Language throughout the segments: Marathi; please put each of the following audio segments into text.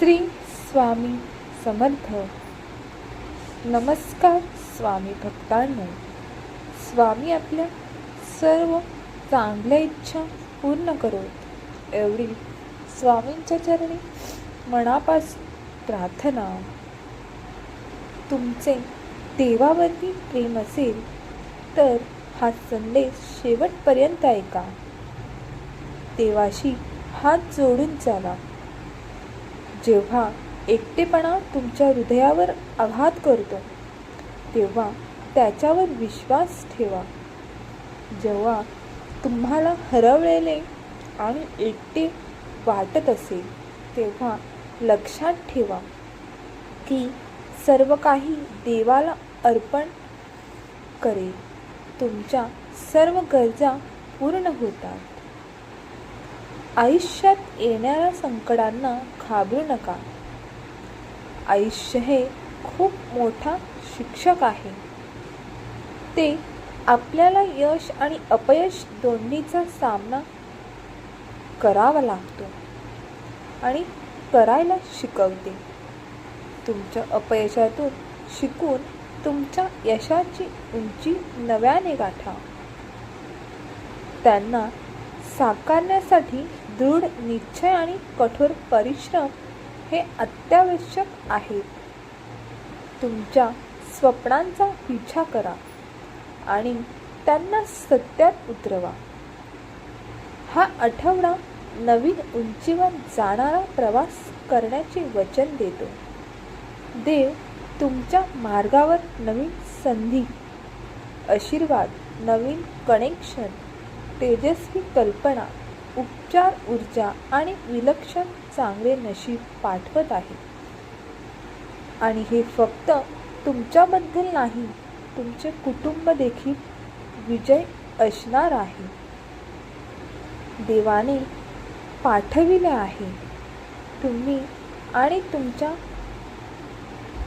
श्री स्वामी समर्थ. नमस्कार स्वामी भक्तांनो. स्वामी आपल्या सर्व चांगल्या इच्छा पूर्ण करोत. एवढी स्वामींच्या चरणी मनापासून प्रार्थना. तुमचे देवावरती प्रेम असेल तर हा संदेश शेवटपर्यंत ऐका. देवाशी हात जोडून चाला. जेव्हा एकटेपणा तुमच्या हृदयावर आघात करतो तेव्हा त्याच्यावर विश्वास ठेवा. जेव्हा तुम्हाला हरवलेले आणि एकटे वाटत असेल तेव्हा लक्षात ठेवा की सर्व काही देवाला अर्पण करेल. तुमच्या सर्व गरजा पूर्ण होतात. आयुष्यात येणाऱ्या संकटांना घाबरू नका. आयुष्य हे खूप मोठा शिक्षक आहे. ते आपल्याला यश आणि अपयश दोन्हीचा सामना करावा लागतो आणि करायला शिकवते. तुमच्या अपयशातून शिकून तुमच्या यशाची उंची नव्याने गाठा. त्यांना साकारण्यासाठी दृढ निश्चय आणि कठोर परिश्रम हे अत्यावश्यक आहेत. तुमच्या स्वप्नांचा पिछा करा आणि त्यांना सत्यात उतरवा. हा आठवडा नवीन उंचीवर जाणारा प्रवास करण्याचे वचन देतो. देव तुमच्या मार्गावर नवीन संधी आशीर्वाद नवीन कनेक्शन तेजस्वी कल्पना उपचार ऊर्जा आणि विलक्षण चांगले नशीब पाठवत आहे. आणि हे फक्त तुमच्याबद्दल नाही तुमचे कुटुंब देखील विजय असणार आहे. देवाने पाठविले आहे. तुम्ही आणि तुमच्या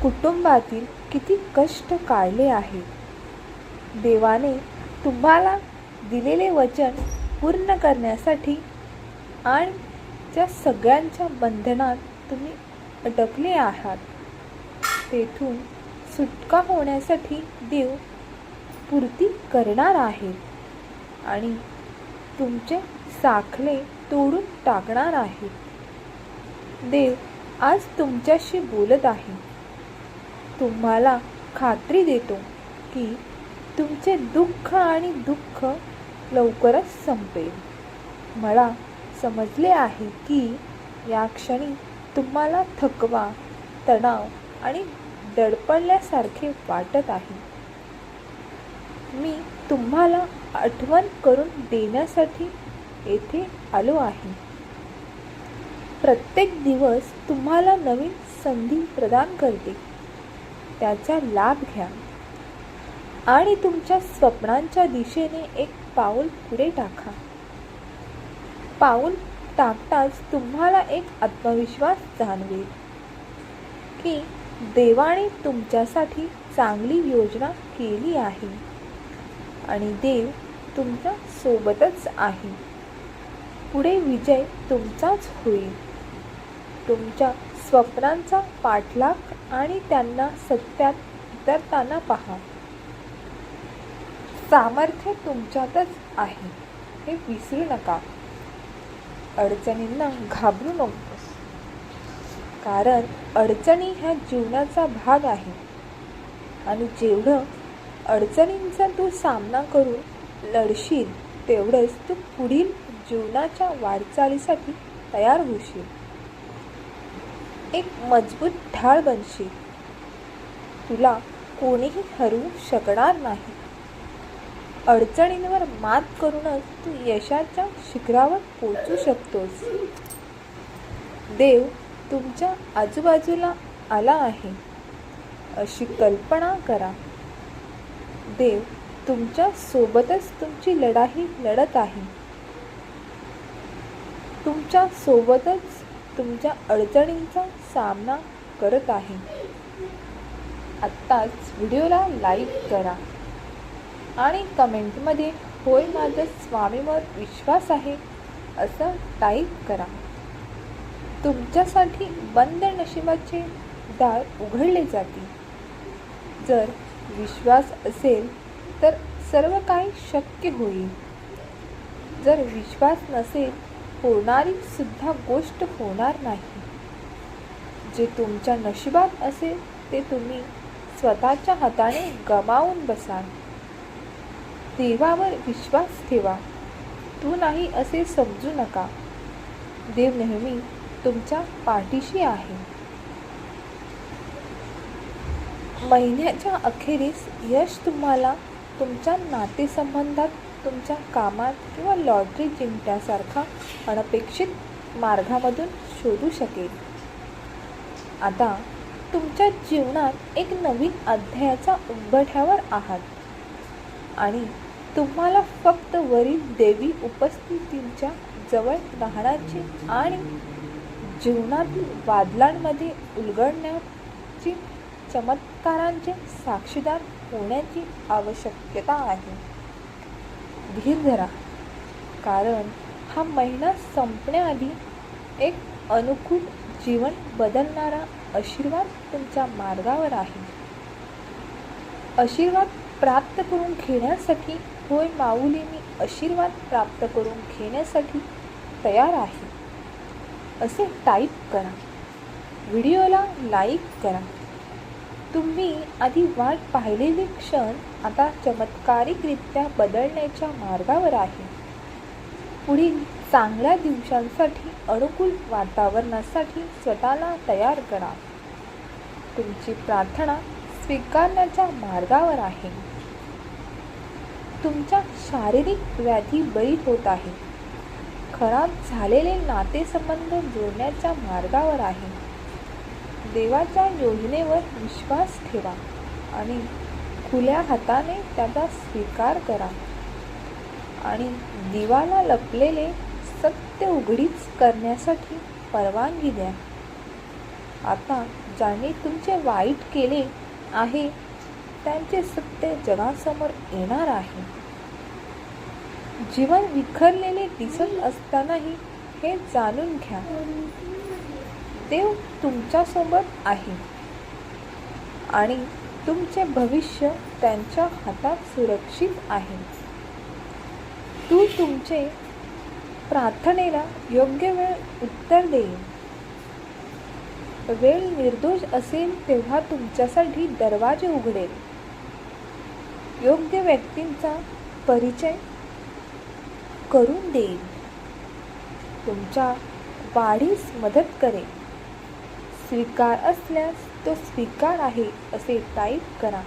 कुटुंबातील किती कष्ट काढले आहे देवाने तुम्हाला दिलेले वचन पूर्ण करण्यासाठी आणि त्या सगळ्यांच्या बंधनात तुम्ही अडकले आहात तेथून सुटका होण्यासाठी देव पूर्ती करणार आहे आणि तुमचे साखले तोडून टाकणार आहे. देव आज तुमच्याशी बोलत आहे. तुम्हाला खात्री देतो की तुमचे दुःख आणि दुःख लवकरच संपेल. मला समजले आहे की या क्षणी तुम्हाला थकवा तणाव आणि दडपणल्यासारखे वाटत आहे. मी तुम्हाला आठवण करून देण्यासाठी येथे आलो आहे. प्रत्येक दिवस तुम्हाला नवीन संधी प्रदान करते. त्याचा लाभ घ्या. आणि तुमच्या स्वप्नांच्या दिशेने एक पाऊल पुढे टाका. पाऊल टाकताच तुम्हाला एक आत्मविश्वास जाणवेल की देवाने तुमच्यासाठी चांगली योजना केली आहे आणि देव तुमच्या सोबतच आहे. पुढे विजय तुमचाच होईल. तुमच्या स्वप्नांचा पाठलाग आणि त्यांना सत्यात उतरताना पहा. सामर्थ्य तुमच्यातच आहे. हे विसरू नका. अडचणींना घाबरू नकोस. कारण अडचणी ह्या जीवनाचा भाग आहे आणि जेवढं अडचणींचा तू सामना करून लढशील तेवढंच तू पुढील जीवनाच्या वाटचालीसाठी तयार होशील. एक मजबूत ढाळ बनशील. तुला कोणीही हरवू शकणार नाही. अडचणींवर मात करूनच तू यशाच्या शिखरावर पोचू शकतोस. देव तुमच्या आजूबाजूला आला आहे. अशी कल्पना करा. देव तुमच्या सोबतच तुमची लढाई लढत आहे. तुमच्या सोबतच तुमच्या अडचणींचा सामना करत आहे. आत्ताच व्हिडिओला लाईक करा. आणि कमेंटमध्ये होय माझं स्वामीवर विश्वास आहे असं टाईप करा. तुमच्यासाठी बंद नशिबाचे दार उघडले जातील. जर विश्वास असेल तर सर्व काही शक्य होईल. जर विश्वास नसेल होणारी सुद्धा गोष्ट होणार नाही. जे तुमच्या नशिबात असेल ते तुम्ही स्वतःच्या हाताने गमावून बसाल. देवावर विश्वास ठेवा. तू नाही असे समजू नका. देव नेहमी तुमच्या पाठीशी आहे. महिन्याच्या अखेरीस यश तुम्हाला तुमच्या नातेसंबंधात तुमच्या कामात किंवा लॉटरी जिंकण्यासारखा अनपेक्षित मार्गामधून शोधू शकेल. आता तुमच्या जीवनात एक नवीन अध्यायाचा उंबठ्यावर आहात आणि तुम्हाला फक्त वरील देवी उपस्थितीच्या जवळ राहण्याची आणि जीवनातील वादलांमध्ये उलगडण्याची चमत्कारांचे साक्षीदार होण्याची आवश्यकता आहे. धीर धरा कारण हा महिना संपण्याआधी एक अनुकूल जीवन बदलणारा आशीर्वाद तुमच्या मार्गावर आहे. आशीर्वाद प्राप्त करून घेण्यासाठी होय माऊली मी आशीर्वाद प्राप्त करून घेण्यासाठी तयार आहे. असे टाईप करा. व्हिडिओला लाईक करा. तुम्ही आधी वाट पाहिलेले क्षण आता चमत्कारिकरित्या बदलण्याच्या मार्गावर आहे. पुढील चांगल्या दिवसांसाठी अनुकूल वातावरणासाठी स्वतःला तयार करा. तुमची प्रार्थना स्वीकारण्याच्या मार्गावर आहे. तुमच्या शारीरिक व्याधी बरी होत आहे. खराब झालेले नातेसंबंध जोडण्याच्या मार्गावर आहे. देवाच्या योजनेवर विश्वास ठेवा आणि खुल्या हाताने त्याचा स्वीकार करा. आणि दिवाला लपलेले सत्य उघडीच करण्यासाठी परवानगी द्या. आता ज्याने तुमचे वाईट केले आहे त्यांचे सत्य जगासमोर येणार आहे. जीवन विखरलेले दिसत असतानाही हे जाणून घ्या. देव तुमच्यासोबत आहे. आणि तुमचे भविष्य त्यांच्या हातात सुरक्षित आहे. तू तुमचे प्रार्थनेला योग्य वेळ उत्तर देईल वेळ निर्दोष असेल तेव्हा तुमच्यासाठी दरवाजे उघडेल. योग्य व्यक्तींचा परिचय करून देईल तुमच्या वाढीस मदत करेल स्वीकार असल्यास तो स्वीकार आहे असे टाईप करा.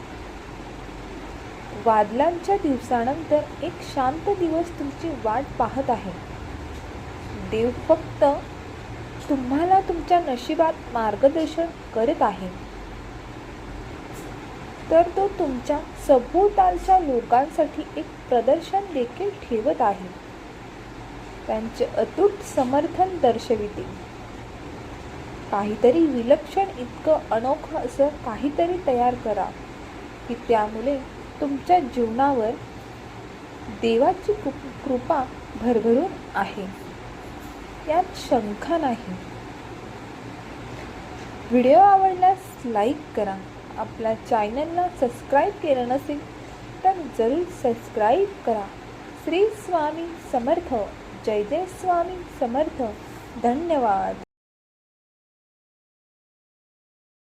वादलांच्या दिवसानंतर एक शांत दिवस तुमची वाट पाहत आहे. देव फक्त तुम्हाला तुमच्या नशिबात मार्गदर्शन करत आहे. तर तो तुमच्या सभोवतालच्या लोकांसाठी एक प्रदर्शन देखील ठेवत आहे. त्यांचे अतूट समर्थन दर्शविते. काहीतरी विलक्षण इतकं अनोखं असं काहीतरी तयार करा की त्यामुळे तुमच्या जीवनावर देवाची कृपा भरभरून आहे. यात शंका नाही. व्हिडिओ आवडल्यास लाईक करा. आपल्या चॅनलला सबस्क्राईब केलं नसेल तर जरूर सबस्क्राईब करा. श्री स्वामी समर्थ. जय जय स्वामी समर्थ. धन्यवाद.